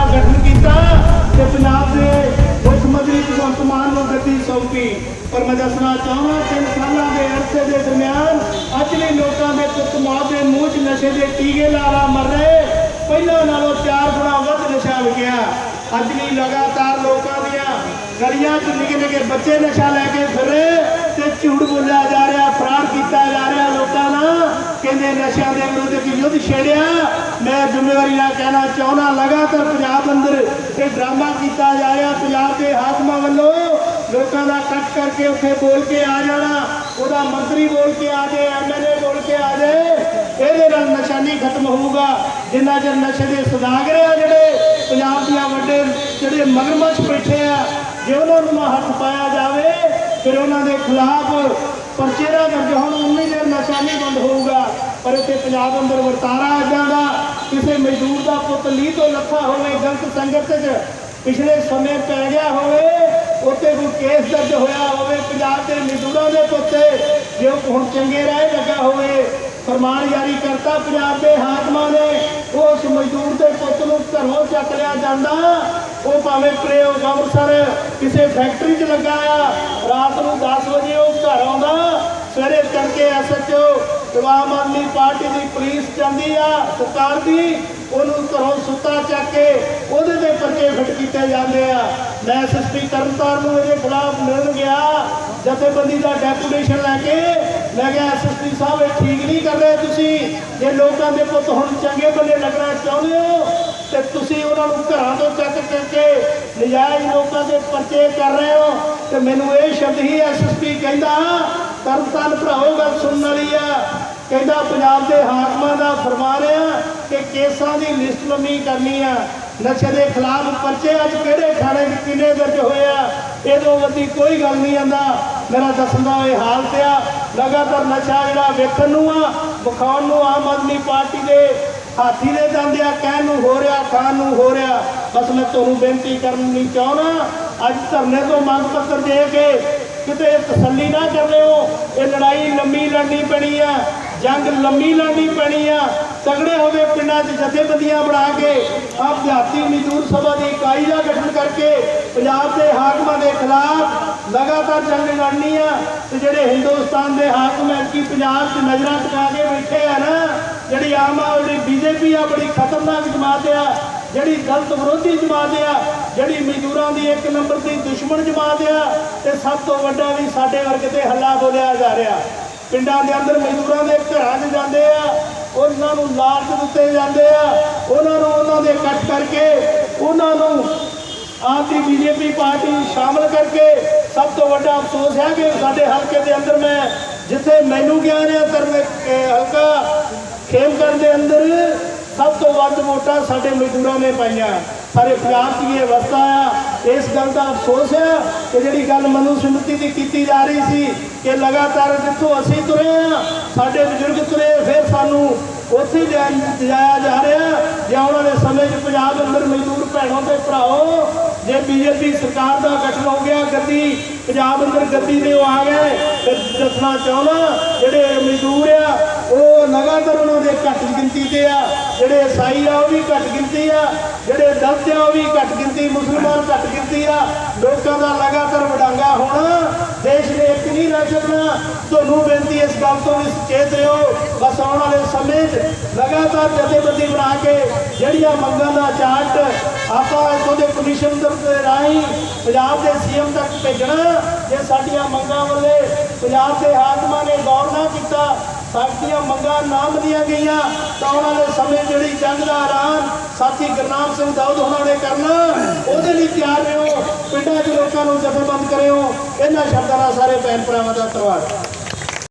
ਦਾ ਗਠਨ ਕੀਤਾ ਤੇ ਪੰਜਾਬ ਦੇ ਮੁੱਖ ਮੰਤਰੀ ਭਗਵੰਤ ਨੂੰ ਗੱਦੀ ਸੌਂਪੀ। ਪਰ ਮੈਂ ਦੱਸਣਾ ਚਾਹੁੰਦਾ ਤਿੰਨ ਸਾਲਾਂ ਦੇ ਅਰਸੇ ਦੇ ਦਰਮਿਆਨ ਅੱਜ ਵੀ ਲੋਕਾਂ ਦੇ ਕੁੱਤਮਾਰ ਦੇ ਮੂੰਹ ਨਸ਼ੇ ਦੇ ਟੀਕੇ ਲਾਲਾ ਮਰ ਰਹੇ। ਪਹਿਲਾਂ ਨਾਲੋਂ ਚਾਰ ਗੁਣਾ ਵੱਧ ਨਸ਼ਾ ਵਿਕਿਆ। ਅੱਜ ਵੀ ਲਗਾਤਾਰ ਲੋਕਾਂ ਦੀਆਂ ਗਲੀਆਂ 'ਚ ਨਿੱਕੇ ਨਿੱਕੇ ਬੱਚੇ ਨਸ਼ਾ ਲੈ ਕੇ ਫਿਰ ਤੇ ਝੂਠ ਬੋਲਿਆ ਜਾ ਰਿਹਾ ਫਰਾਰ ਕੀਤਾ ਜਾ ਰਿਹਾ ਲੋਕਾਂ ਦਾ। ਕਹਿੰਦੇ ਨਸ਼ਿਆਂ ਦੇ ਵਿਰੁੱਧ ਇੱਕ ਯੁੱਧ ਛੇੜਿਆ। ਮੈਂ ਜ਼ਿੰਮੇਵਾਰੀ ਨਾਲ ਕਹਿਣਾ ਚਾਹੁੰਦਾ, ਲਗਾਤਾਰ ਪੰਜਾਬ ਅੰਦਰ ਇਹ ਡਰਾਮਾ ਕੀਤਾ ਜਾ ਰਿਹਾ, ਪੰਜਾਬ ਦੇ ਹਾਕਮਾਂ ਵੱਲੋਂ। ਲੋਕਾਂ ਦਾ ਕੱਟ ਕਰਕੇ ਉੱਥੇ ਬੋਲ ਕੇ ਆ ਜਾਣਾ, ਉਹਦਾ ਮੰਤਰੀ ਬੋਲ ਕੇ ਆ ਜਾਏ ਐਮਐਲਏ ਬੋਲ ਕੇ ਆ ਜਾਏ, ਇਹਦੇ ਨਾਲ ਨਸ਼ਾ ਨਹੀਂ ਖਤਮ ਹੋਊਗਾ। ਜਿੰਨਾ ਚਿਰ ਨਸ਼ੇ ਦੇ ਸੁਦਾਗਰ ਆ ਜਿਹੜੇ ਪੰਜਾਬ ਦੀਆਂ ਵੱਡੇ, ਜਿਹੜੇ ਮਗਰਮੱਛ ਬੈਠੇ ਆ, ਜੇ ਉਹਨਾਂ ਨੂੰ ਨਾ ਹੱਥ ਪਾਇਆ ਜਾਵੇ, ਫਿਰ ਉਹਨਾਂ ਦੇ ਖਿਲਾਫ ਪਰਚੇਰਾ ਦਰਜ ਹੋਣ ਉਨੀ ਦੇਰ ਨਸ਼ਾ ਨਹੀਂ ਬੰਦ ਹੋਊਗਾ। ਪਰ ਇੱਥੇ ਪੰਜਾਬ ਅੰਦਰ ਵਰਤਾਰਾ ਇਦਾਂ ਦਾ, ਕਿਸੇ ਮਜ਼ਦੂਰ ਦਾ ਪੁੱਤ ਲੀਹ ਤੋਂ ਲੱਥਾ ਹੋਵੇ, ਗਲਤ ਸੰਗਤ 'ਚ ਪਿਛਲੇ ਸਮੇਂ ਪੈ ਗਿਆ ਹੋਵੇ ਉੱਤੇ ਕੋਈ ਕੇਸ ਦਰਜ ਹੋਇਆ ਹੋਵੇ, ਪੰਜਾਬ ਦੇ ਮਜ਼ਦੂਰਾਂ ਦੇ ਪੁੱਤੇ, ਜੇ ਹੁਣ ਚੰਗੇ ਰਾਹ ਲੱਗਾ ਹੋਵੇ ਫਰਮਾਨ ਜਾਰੀ ਕਰਤਾ, ਪੰਜਾਬ ਦੇ ਹਾਕਮਾਂ ਨੇ ਉਸ ਮਜ਼ਦੂਰ ਦੇ ਪੁੱਤ ਨੂੰ ਘਰੋਂ ਚੱਕ ਲਿਆ ਜਾਂਦਾ। ਉਹ ਭਾਵੇਂ ਪ੍ਰਯੋਗ ਅੰਮ੍ਰਿਤਸਰ, ਕਿਸੇ ਫੈਕਟਰੀ 'ਚ ਲੱਗਾ ਆ। ਰਾਤ ਨੂੰ 10 ਵਜੇ ਉਹ ਘਰ ਆਉਂਦਾ। ਸਵੇਰੇ ਤੜਕੇ ਐਸਐਚਓ ਆਮ ਆਦਮੀ ਪਾਰਟੀ ਦੀ ਪੁਲਿਸ ਜਾਂਦੀ ਆ, ਸਰਕਾਰ ਦੀ। ਉਹਨੂੰ ਘਰੋਂ ਸੁੱਤਾ ਚੱਕ ਕੇ ਉਹਦੇ ਤੇ ਪਰਚੇ ਫਿੱਟ ਕੀਤੇ ਜਾਂਦੇ ਆ। ਮੈਂ ਐਸਐਸਪੀ ਤਰਨਤਾਰਨ ਨੂੰ ਇਹਦੇ ਖਿਲਾਫ ਮਿਲਣ ਗਿਆ। ਜਥੇਬੰਦੀ ਦਾ ਡੈਪੂਟੇਸ਼ਨ ਲੈ ਕੇ ਮੈਂ ਕਿਹਾ ਐਸਐਸਪੀ ਸਾਹਿਬ, ਇਹ ਠੀਕ ਨਹੀਂ ਕਰ ਰਹੇ ਤੁਸੀਂ। ਜੇ ਲੋਕਾਂ ਦੇ ਪੁੱਤ ਹੁਣ ਚੰਗੇ ਬੰਦੇ ਲੱਗਣਾ ਚਾਹੁੰਦੇ ਹੋ, ਤੇ ਤੁਸੀਂ ਉਹਨਾਂ ਨੂੰ ਘਰਾਂ ਤੋਂ ਚੱਕ ਕਰਕੇ ਨਜਾਇਜ਼ ਲੋਕਾਂ ਦੇ ਪਰਚੇ ਕਰ ਰਹੇ ਹੋ। ਤੇ ਮੈਨੂੰ ਇਹ ਸ਼ਬਦ ਹੀ ਐਸਐਸਪੀ ਕਹਿੰਦਾ ਤਰਨਤਾਰਨ ਭਰਾਓ, ਗੱਲ ਸੁਣਨ ਵਾਲੀ ਆ। ਕਹਿੰਦਾ, ਪੰਜਾਬ ਦੇ ਹਾਕਮਾਂ ਦਾ ਫਰਮਾਨ ਆ ਕਿ ਕੇਸਾਂ ਦੀ ਲਿਸਟ ਲੰਮੀ ਕਰਨੀ ਆ। ਨਸ਼ੇ ਦੇ ਖਿਲਾਫ ਪਰਚੇ ਅੱਜ ਕਿਹੜੇ ਥਾਣੇ 'ਚ ਕਿੰਨੇ ਦਰਜ ਹੋਏ ਆ? ਇਹਦੋਂ ਵੱਡੀ ਕੋਈ ਗੱਲ ਨਹੀਂ ਆਂਦਾ। ਮੇਰਾ ਦੱਸਣ ਦਾ ਇਹ ਹਾਲਤ ਆ, ਲਗਾਤਾਰ ਨਸ਼ਾ ਜਿਹੜਾ ਵੇਖਣ ਨੂੰ ਆ, ਵਿਖਾਉਣ ਨੂੰ ਆਮ ਆਦਮੀ ਪਾਰਟੀ ਦੇ ਹਾਥੀ ਦੇ ਜਾਂਦੇ ਆ, ਕਹਿਣ ਨੂੰ ਹੋ ਰਿਹਾ, ਖਾਣ ਨੂੰ ਹੋ ਰਿਹਾ। ਬਸ ਮੈਂ ਤੁਹਾਨੂੰ ਬੇਨਤੀ ਕਰਨੀ ਚਾਹੁੰਦਾ, ਅੱਜ ਧਰਨੇ ਤੋਂ ਮੰਗ ਪੱਤਰ ਦੇ ਕੇ ਕਿਤੇ ਤਸੱਲੀ ਨਾ ਕਰ ਲਿਓ। ਇਹ ਲੜਾਈ ਲੰਮੀ ਲੜਨੀ ਪੈਣੀ ਆ, ਜੰਗ ਲੰਮੀ ਲੜਨੀ ਪੈਣੀ ਆ। ਤਗੜੇ ਹੋ ਹੋਵੇ ਪਿੰਡਾਂ 'ਚ ਜਥੇਬੰਦੀਆਂ ਬਣਾ ਕੇ ਆਪ ਮਜ਼ਦੂਰ ਸਭਾ ਦੀ ਇਕਾਈ ਦਾ ਗਠਨ ਕਰਕੇ ਪੰਜਾਬ ਦੇ ਹਾਕਮਾਂ ਦੇ ਖਿਲਾਫ ਲਗਾਤਾਰ ਜੰਗ ਲੜਨੀ ਆ। ਤੇ ਜਿਹੜੇ ਹਿੰਦੁਸਤਾਨ ਦੇ ਹਾਕਮ ਹੈ ਕਿ ਪੰਜਾਬ 'ਚ ਨਜ਼ਰਾਂ ਟਿਕਾ ਕੇ ਬੈਠੇ ਆ ਨਾ, ਜਿਹੜੀ ਆਮ ਆ ਜਿਹੜੀ ਬੀਜੇਪੀ ਆ, ਬੜੀ ਖਤਰਨਾਕ ਜਮਾਤ ਆ, ਜਿਹੜੀ ਗਲਤ ਵਿਰੋਧੀ ਜਮਾਤ ਆ, ਜਿਹੜੀ ਮਜ਼ਦੂਰਾਂ ਦੀ ਇੱਕ ਨੰਬਰ ਦੀ ਦੁਸ਼ਮਣ ਜਮਾਤ ਆ, ਤੇ ਸਭ ਤੋਂ ਵੱਡਾ ਵੀ ਸਾਡੇ ਵਰਗ ਤੇ ਹੱਲਾ ਬੋਲਿਆ ਜਾ ਰਿਹਾ। ਪਿੰਡਾਂ ਦੇ ਅੰਦਰ ਮਜ਼ਦੂਰਾਂ ਦੇ ਘਰਾਂ 'ਚ ਜਾਂਦੇ ਆ ਉਹਨਾਂ ਨੂੰ ਲਾਲਚ ਦਿੱਤੇ ਜਾਂਦੇ ਆ। ਉਹਨਾਂ ਨੂੰ ਉਹਨਾਂ ਦੇ ਇਕੱਠ ਕਰਕੇ, ਉਹਨਾਂ ਨੂੰ ਆਪ ਦੀ ਬੀਜੇਪੀ ਪਾਰਟੀ ਨੂੰ ਸ਼ਾਮਲ ਕਰਕੇ ਸਭ ਤੋਂ ਵੱਡਾ ਅਫਸੋਸ ਹੈ ਕਿ ਸਾਡੇ ਹਲਕੇ ਦੇ ਅੰਦਰ ਮੈਂ ਜਿੱਥੇ ਮੈਨੂੰ ਗਿਆਨ ਹੈ ਤਰ ਹਲਕਾ ਖੇਮਕਰ ਦੇ ਅੰਦਰ ਸਭ ਤੋਂ ਵੱਧ ਵੋਟਾਂ ਸਾਡੇ ਮਜ਼ਦੂਰਾਂ ਨੇ ਪਾਈਆਂ। ਸਾਰੇ ਪੰਜਾਬ 'ਚ ਇਹ ਅਵਸਥਾ ਆ। ਇਸ ਗੱਲ ਦਾ ਅਫਸੋਸ ਹੈ ਕਿ ਜਿਹੜੀ ਗੱਲ ਮਨੂ ਸਮਿਤੀ ਦੀ ਕੀਤੀ ਜਾ ਰਹੀ ਸੀ ਕਿ ਲਗਾਤਾਰ ਜਿੱਥੋਂ ਅਸੀਂ ਤੁਰੇ ਆ ਸਾਡੇ ਬਜ਼ੁਰਗ ਤੁਰੇ ਸਾਨੂੰ ਉੱਥੇ ਜਾਇਆ ਜਾ ਰਿਹਾ ਜੇ ਆਉਣ ਵਾਲੇ ਸਮੇਂ 'ਚ ਪੰਜਾਬ ਅੰਦਰ ਮਜ਼ਦੂਰ ਭੈਣੋਂ ਤੇ ਭਰਾਓ, ਜੇ ਬੀਜੇਪੀ ਸਰਕਾਰ ਦਾ ਗਠਨ ਹੋ ਗਿਆ, ਗੱਦੀ, ਪੰਜਾਬ ਅੰਦਰ ਗੱਦੀ ਦੇ ਉਹ ਆ ਗਏ ਤੇ ਦੱਸਣਾ ਚਾਹੁੰਦਾ ਜਿਹੜੇ ਮਜ਼ਦੂਰ ਆ, ਉਹ ਲਗਾਤਾਰ ਉਹਨਾਂ ਦੇ ਘੱਟ ਗਿਣਤੀ ਤੇ ਆ, ਜਿਹੜੇ ਈਸਾਈ ਆ, ਉਹ ਵੀ ਘੱਟ ਗਿਣਤੀ ਆ, ਜਿਹੜੇ ਦਲਿਤ ਆ, ਉਹ ਵੀ ਘੱਟ ਗਿਣਤੀ, ਮੁਸਲਮਾਨ ਘੱਟ ਗਿਣਤੀ ਆ, ਲੋਕਾਂ ਦਾ ਲਗਾਤਾਰ ਵਡਾਂਗਾ ਹੋਣਾ ਦੇਸ਼ ਨੇ ਇੱਕ ਨਹੀਂ ਰਹਿ ਸਕਣਾ ਤੁਹਾਨੂੰ ਬੇਨਤੀ ਇਸ ਗੱਲ ਤੋਂ ਵੀ ਸੁਚੇਤ ਰਹੋ। ਬਸ ਆਉਣ ਵਾਲੇ ਸਮੇਂ 'ਚ ਲਗਾਤਾਰ ਜਥੇਬੰਦੀ ਬਣਾ ਕੇ ਜਿਹੜੀਆਂ ਮੰਗਾਂ ਦਾ ਚਾਰਟ ਆਪਾਂ ਇੱਥੋਂ ਦੇ ਕਮਿਸ਼ਨ ਦੇ ਰਾਹੀਂ ਪੰਜਾਬ ਦੇ ਸੀਐਮ ਤੱਕ ਭੇਜਣਾ। ਜੇ ਸਾਡੀਆਂ ਮੰਗਾਂ ਵੱਲੇ ਪੰਜਾਬ ਦੇ ਹਾਕਮਾਂ ਨੇ ਗੌਰ ਨਾ ਕੀਤਾ ਸਾਡੀਆਂ ਮੰਗਾਂ ਨਾ ਮੰਨੀਆਂ ਗਈਆਂ ਤਾਂ ਆਉਣ ਵਾਲੇ ਸਮੇਂ ਜਿਹੜੀ ਜੰਗ ਦਾ ਐਲਾਨ ਸਾਥੀ ਗੁਰਨਾਮ ਸਿੰਘ ਦਾਊਦ ਉਹਨਾਂ ਨੇ ਕਰਨਾ, ਉਹਦੇ ਲਈ ਤਿਆਰ ਰਹੋ। ਪਿੰਡਾਂ ਦੇ ਲੋਕਾਂ ਨੂੰ ਜਥੇਬੰਦ ਕਰਿਓ। ਇਹਨਾਂ ਸ਼ਬਦਾਂ ਨਾਲ ਸਾਰੇ ਭੈਣ ਭਰਾਵਾਂ ਦਾ ਧੰਨਵਾਦ।